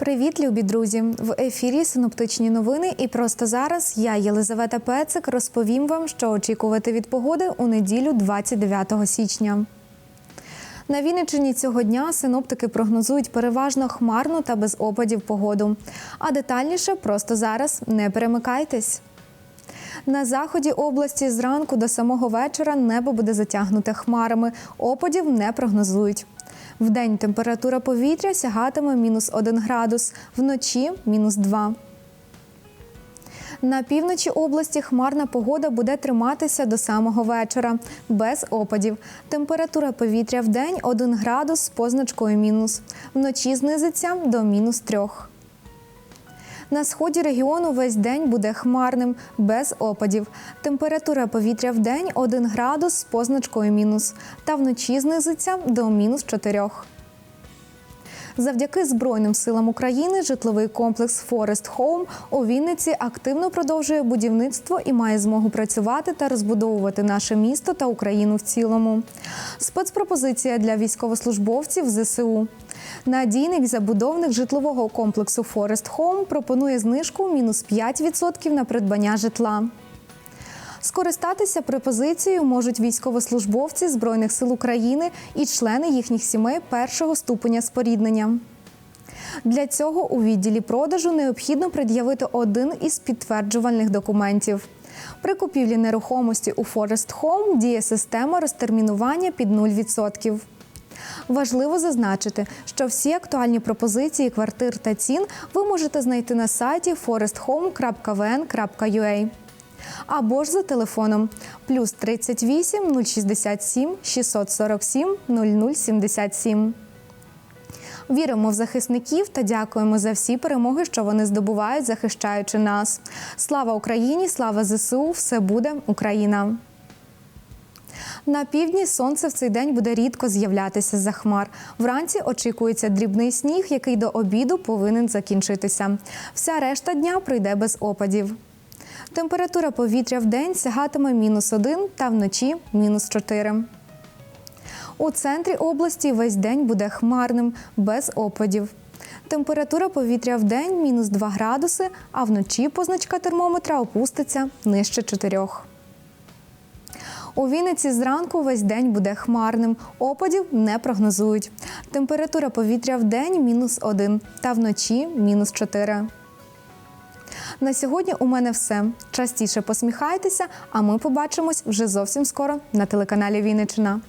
Привіт, любі друзі! В ефірі синоптичні новини. І просто зараз я, Єлизавета Пецик, розповім вам, що очікувати від погоди у неділю 29 січня. На Вінниччині цього дня синоптики прогнозують переважно хмарну та без опадів погоду. А детальніше просто зараз не перемикайтесь. На заході області зранку до самого вечора небо буде затягнуте хмарами. Опадів не прогнозують. Вдень температура повітря сягатиме мінус 1 градус, вночі мінус 2. На півночі області хмарна погода буде триматися до самого вечора, без опадів. Температура повітря в день 1 градус з позначкою мінус. Вночі знизиться до мінус 3. На сході регіону весь день буде хмарним, без опадів. Температура повітря в день 1 градус з позначкою мінус. Та вночі знизиться до мінус 4. Завдяки Збройним силам України житловий комплекс Форест Хоум у Вінниці активно продовжує будівництво і має змогу працювати та розбудовувати наше місто та Україну в цілому. Спецпропозиція для військовослужбовців ЗСУ. Надійник забудовник житлового комплексу Форест Хоум пропонує знижку мінус 5% на придбання житла. Скористатися пропозицією можуть військовослужбовці Збройних сил України і члени їхніх сімей першого ступеня споріднення. Для цього у відділі продажу необхідно пред'явити один із підтверджувальних документів. При купівлі нерухомості у Forest Home діє система розтермінування під 0%. Важливо зазначити, що всі актуальні пропозиції квартир та цін ви можете знайти на сайті foresthome.vn.ua або ж за телефоном плюс 38 067 647 0077. Віримо в захисників та дякуємо за всі перемоги, що вони здобувають, захищаючи нас. Слава Україні! Слава ЗСУ! Все буде Україна! На півдні сонце в цей день буде рідко з'являтися за хмар. Вранці очікується дрібний сніг, який до обіду повинен закінчитися. Вся решта дня пройде без опадів. Температура повітря в день сягатиме мінус 1 та вночі мінус 4. У центрі області весь день буде хмарним, без опадів. Температура повітря в день мінус 2 градуси, а вночі позначка термометра опуститься нижче 4. У Вінниці зранку весь день буде хмарним. Опадів не прогнозують. Температура повітря в день мінус один, та вночі мінус 4. На сьогодні у мене все. Частіше посміхайтеся, а ми побачимось вже зовсім скоро на телеканалі Вінниччина.